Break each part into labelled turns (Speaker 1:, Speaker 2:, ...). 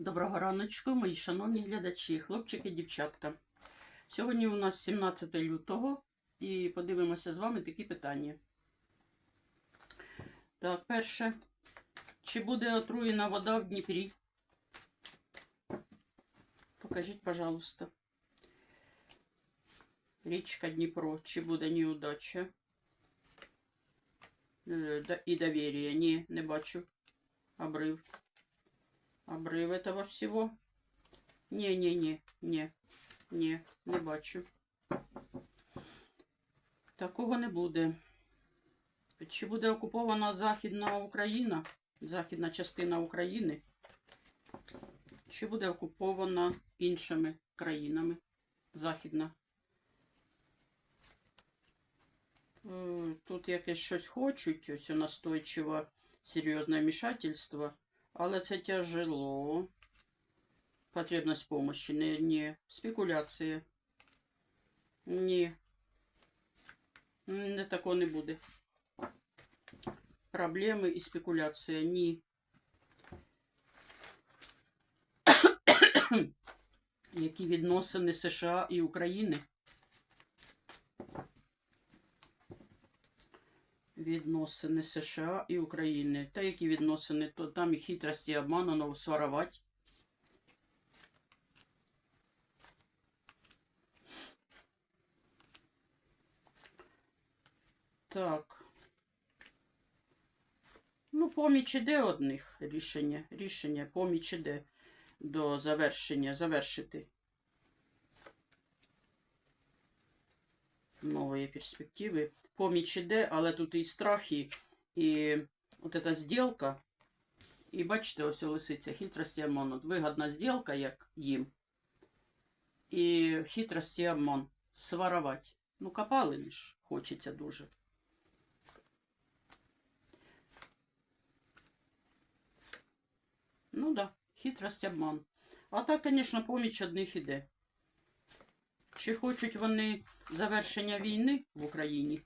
Speaker 1: Доброго раночку, мої шановні глядачі, хлопчики дівчатка. Сьогодні у нас 17 лютого і подивимося з вами такі питання. Так, перше. Чи буде отруєна вода в Дніпрі? Покажіть, пожалуйста. Річка Дніпро. Чи буде неудача? Е, І довір'я. Ні, не бачу. Обрив. Обрив этого всего? Не-не-не, не, не, не бачу. Такого не буде. Чи буде окупована Західна Україна, західна частина України? Чи буде окупована іншими країнами Західна? Е, Тут якесь щось хочуть, ось настойчиво серйозне вмішательство. Але це тяжело. Потребность помощи. Не, не. Спекуляція. Ні. Не такого не буде. Проблеми і спекуляція. Ні. Які відносини США і України? Відносини США і України. Та які відносини, то там і хитрості і обману, но своровати. Так. Ну, поміч іде одних рішення. Рішення, поміч іде до завершення, завершити. Нової перспективи. Поміч іде, але тут і страхи, і от эта сделка. І бачите, ось лисиця, хитрість і обман. Вигодна сделка, як їм. І хитрість і обман. Своровать. Ну, копали ж хочеться дуже. Ну да, хитрость обман. А так, звісно, поміч одних іде. Чи хочуть вони завершення війни в Україні?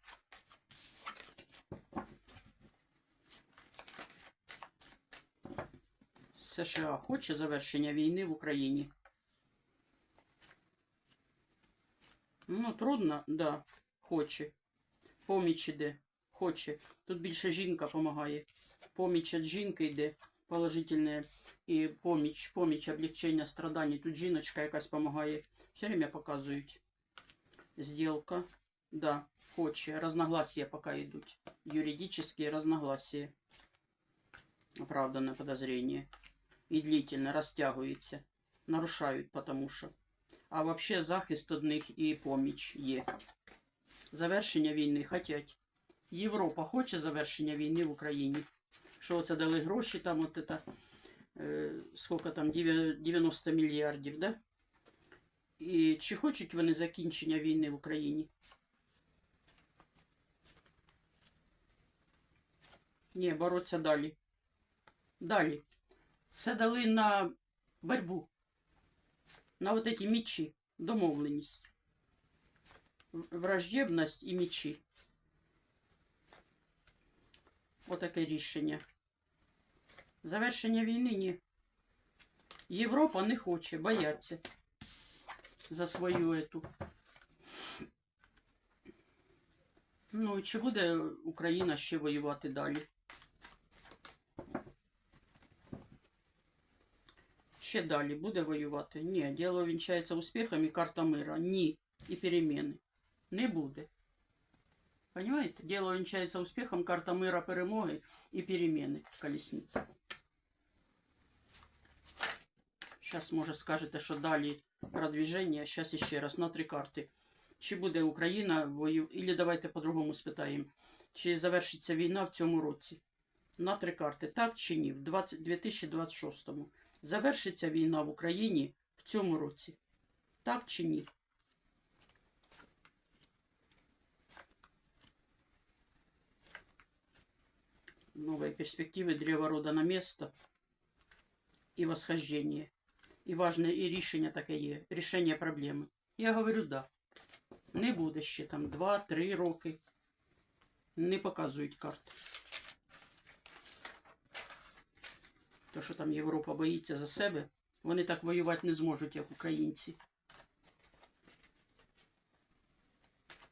Speaker 1: США хоче завершення війни в Україні? Ну, трудно, да, хоче. Поміч іде, хоче. Тут більше жінка допомагає. Поміч від жінки йде, положительне. І поміч, поміч, облегчення страданий. Тут жіночка якась допомагає. Все время показують. Сделка. Да, хоче. Разногласия пока идут. Юридические разногласия. Оправданное подозрение. И длительно растягивается. Нарушают, потому що. А вообще захист одних і поміч є. Завершення війни хотять. Європа хоче завершення війни в Україні. Що це дали гроші там, от это, е, сколько там, 90 мільярдів, да? І чи хочуть вони закінчення війни в Україні? Ні, бороться далі. Далі. Це дали на борьбу. На вот эти мечі. Домовленість. Враждебність і мечі. Отаке рішення. Завершення війни ні. Європа не хоче, бояться за свою эту. Ну і чи буде Україна ще воювати далі? Ще далі буде воювати? Ні, діло вінчається успіхом і карта мира. Ні. І переміни. Не буде. Понимаете? Дело вінчається успіхом, карта мира, перемоги і переміни. Колесниця. Зараз, може, скажете, що далі продвіження. Зараз ще раз на три карти. Чи буде Україна вою... Ілі давайте по-другому спитаємо. Чи завершиться війна в цьому році? На три карти. Так чи ні? В 20... 2026-му. Завершиться війна в Україні в цьому році. Так чи ні? Новые перспективы, древо рода на место и восхождение. І важне і рішення таке є. Рішення проблеми. Я говорю, да. Не буде ще там 2-3 роки. Не показують карти. То, що там Європа боїться за себе, Вони так воювати не зможуть, як українці.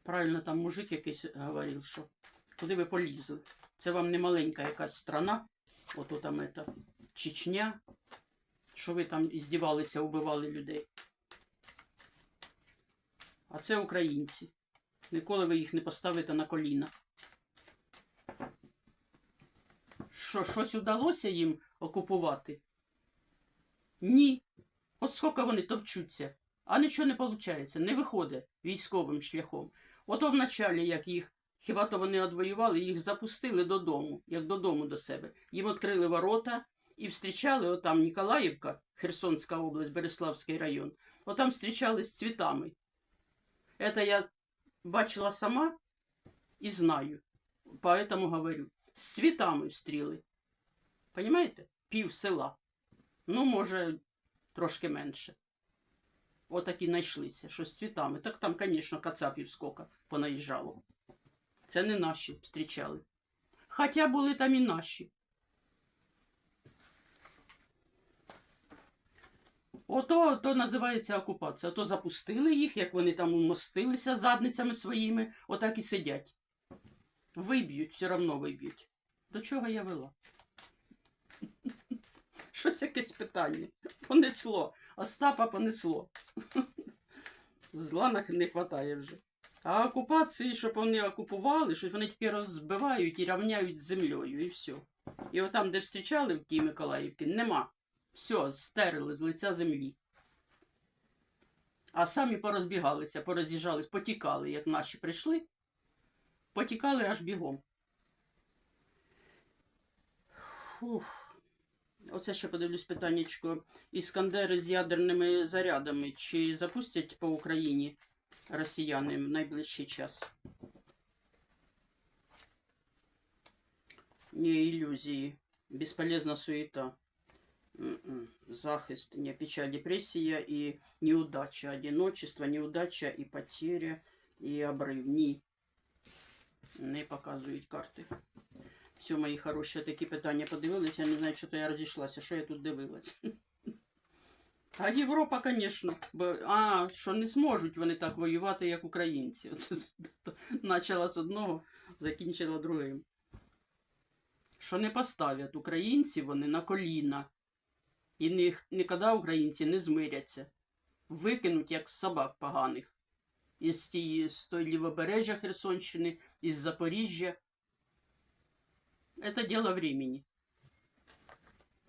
Speaker 1: Правильно там мужик якийсь говорив, що куди ви полізли? Це вам не маленька якась страна, ото там ета, Чечня, що ви там здівалися, убивали людей. А це українці. Ніколи ви їх не поставите на коліна. Що, щось вдалося їм окупувати? Ні. От скільки вони товчуться, а нічого не виходить, не виходить військовим шляхом. Ото вначалі, як їх, хіба то вони одвоювали, їх запустили додому, як додому до себе. Їм відкрили ворота і встрічали, отам Ніколаївка, Херсонська область, Береславський район, отам встрічали з цвітами. Это я бачила сама і знаю, поэтому говорю. З цвітами встріли. Понимаєте? Пів села. Ну, може, трошки менше. Отакі знайшлися, що з цвітами. Так там, звісно, кацапів скока понаїжджало. Це не наші зустрічали. Хоча були там і наші. Ото то називається окупація. Ото запустили їх, як вони там умостилися задницями своїми, отак і сидять. Виб'ють, все одно виб'ють. До чого я вела? Щось якесь питання. Понесло. Остапа понесло. Зла не вистачає вже. А окупації, щоб вони окупували, що вони тільки розбивають і рівняють з землею, і все. І отам, де встрічали в тій Миколаївці, нема. Все, стерили з лиця землі. А самі порозбігалися, пороз'їжджались, потікали, як наші прийшли, потікали аж бігом. Фух. Оце ще подивлюсь питаннячко. Іскандери з ядерними зарядами. Чи запустять по Україні росіяни в найближчий час? Не ілюзії. Безполезна суета. Захист, не печаль, депрессия и неудача, одиночество, неудача і потеря, і обрив. Ні. Не показують карти. Все, мої хороші, такі питання подивились. Я не знаю, що то я розійшлася, що я тут дивилась. А Європа, звісно, бо а, що не зможуть вони так воювати, як українці. Оце почала з одного, закінчила другим. Що не поставлять українці вони на коліна. І ні, ніколи українці не змиряться. Викинуть, як собак поганих. Із тієї з той лівобережжя Херсонщини, із Запоріжжя. Это дело времени.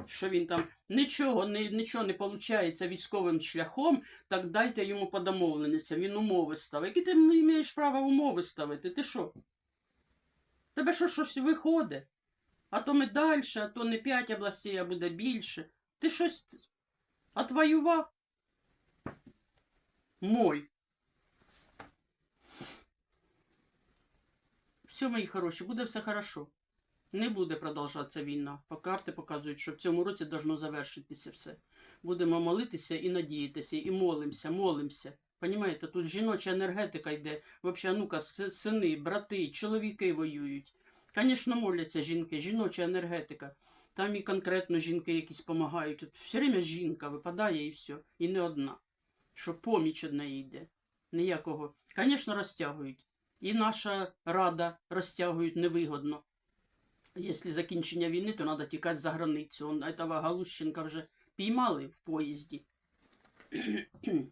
Speaker 1: Що він там нічого не, нічого не виходить військовим шляхом, так дайте йому по домовленостям. Він умови ставить. Які ти маєш право умови ставити? Ти що? Тебе що щось виходить? А то ми далі, а то не п'ять областей, а буде більше. Ти щось отвоював? Мой. Все, мої хороші, буде все хорошо. Не буде продовжуватися війна. По карти показують, що в цьому році должно завершитися все. Будемо молитися і надіятися, і молимося, молимося. Понімаєте, тут жіноча енергетика йде. Взагалі, ну-ка, сини, брати, чоловіки воюють. Звісно, моляться жінки, жіноча енергетика. Там і конкретно жінки якісь допомагають. Тут все время жінка випадає і все. І не одна. Що поміч одна йде. Ніякого. Звісно, розтягують. І наша рада розтягують невигодно. Якщо закінчення війни, то треба тікати за границю. Он, этого Галущенка вже піймали в поїзді.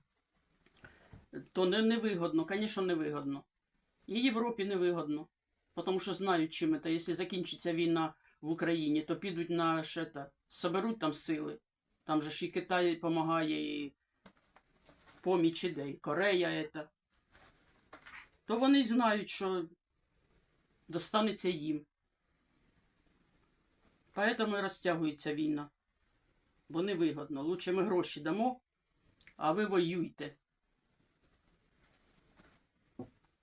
Speaker 1: то не, невигодно, звісно, невигодно. І Європі невигодно. Тому що знають, чим це. Якщо закінчиться війна в Україні, то підуть на шета, соберуть там сили. Там же ж і Китай допомагає, і поміч іде, і Корея. це. То вони знають, що достанеться їм. Поэтому і розтягується війна. Бо невигодно. Лучше ми гроші дамо, а ви воюйте.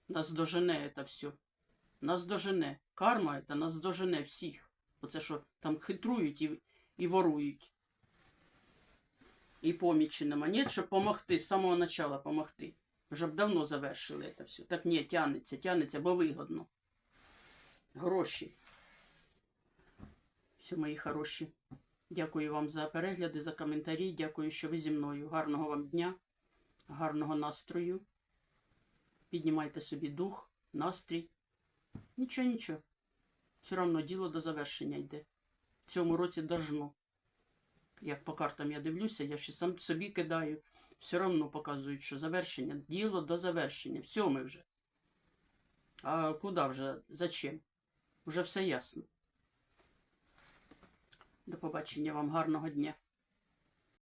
Speaker 1: Нас дожене це все. Нас дожене. Карма це нас дожене всіх. Оце що там хитрують і, і ворують. І помічі нема. Ні, щоб помогти, з самого начала помогти. Вже б давно завершили це все. Так ні, тянеться, тянеться, бо вигодно. Гроші. Все, мої хороші. Дякую вам за перегляди, за коментарі. Дякую, що ви зі мною. Гарного вам дня, гарного настрою. Піднімайте собі дух, настрій. Нічого, нічого. Все одно діло до завершення йде. В цьому році должно. Як по картам я дивлюся, я ще сам собі кидаю. Все одно показують, що завершення, діло до завершення. Все ми вже. А куди вже? Зачем? Вже все ясно. До побачення вам гарного дня.